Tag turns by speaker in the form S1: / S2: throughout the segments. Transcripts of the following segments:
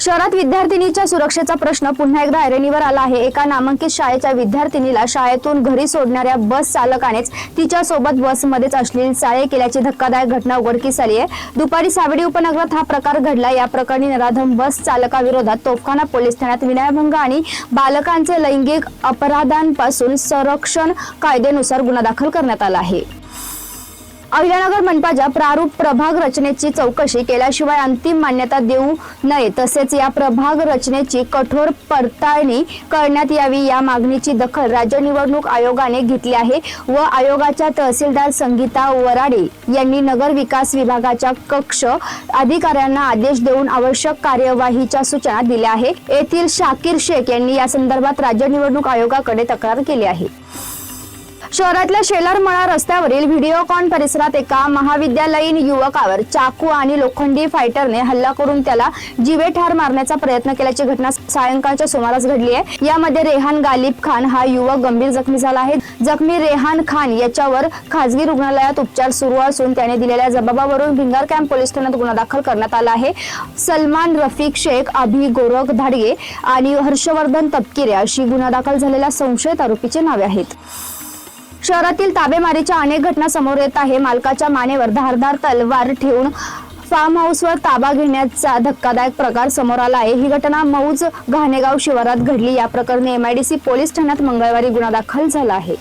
S1: शहरात विद्यार्थिनीच्या सुरक्षेचा प्रश्न पुन्हा एकदा ऐरणीवर आला आहे. एका नामांकित शाळेच्या विद्यार्थिनीला शाळेतून घरी सोडणाऱ्या बस चालकानेच तिच्या सोबत बसमध्येच असलेली चाळे केल्याची धक्कादायक घटना उघडकीस आली आहे. दुपारी सावडी उपनगरात हा प्रकार घडला. या प्रकरणी नराधम बस चालकाविरोधात तोफखाना पोलीस ठाण्यात विनयभंग आणि बालकांचे लैंगिक अपराधांपासून संरक्षण कायद्यानुसार गुन्हा दाखल करण्यात आला आहे. अहिल्यानगर मनपाच्या प्रारूप प्रभाग रचनेची चौकशी केल्याशिवाय अंतिम मान्यता देऊ नये. तसेच या प्रभाग रचनेची कठोर पडताळणी करण्यात यावी या मागणीची दखल राज्य निवडणूक आयोगाने घेतली आहे व आयोगाच्या तहसीलदार संगीता वराडे यांनी नगर विकास विभागाच्या कक्ष अधिकाऱ्यांना आदेश देऊन आवश्यक कार्यवाहीच्या सूचना दिल्या आहे येथील शाकीर शेख यांनी या संदर्भात राज्य निवडणूक आयोगाकडे तक्रार केली आहे. शहरातल्या शेलारमळा रस्त्यावरील व्हिडिओकॉन परिसरात एका महाविद्यालयीन युवकावर चाकू आणि लोखंडी फायटरने हल्ला करून त्याला जीवे ठार मारण्याचा प्रयत्न केल्याची घटना सायंकाळच्या सुमारास घडली आहे. यामध्ये रेहान गालिब खान हा युवक गंभीर जखमी झाला आहे. जखमी रेहान खान याच्यावर खासगी रुग्णालयात उपचार सुरू असून त्याने दिलेल्या जबाबावरून भिंगार कॅम्प पोलीस ठाण्यात गुन्हा दाखल करण्यात आला आहे. सलमान रफिक शेख अभि गोरख धाडगे आणि हर्षवर्धन तपकिरे अशी गुन्हा दाखल झालेल्या संशयित आरोपीचे नावे आहेत. शहरातील ताबेमारीच्या अनेक घटना समोर येत आहे. मालकाच्या मानेवर धारधार तलवार ठेवून फार्म हाऊसवर ताबा घेण्याचा धक्कादायक प्रकार समोर आला आहे. ही घटना मौज घाणेगाव शिवारात घडली. या प्रकरणी एमआयडीसी पोलीस ठाण्यात मंगळवारी गुन्हा दाखल झाला आहे.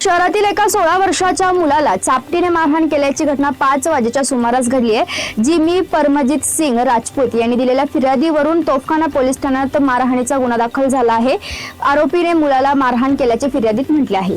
S1: शहरातील एका सोळा वर्षाच्या मुलाला चापटीने मारहाण केल्याची घटना पाच वाजेच्या सुमारास घडली आहे. जिमी परमजित सिंग राजपूत यांनी दिलेल्या फिर्यादीवरून तोफखाना पोलीस ठाण्यात मारहाणीचा गुन्हा दाखल झाला आहे. आरोपीने मुलाला मारहाण केल्याचे फिर्यादीत म्हटले आहे.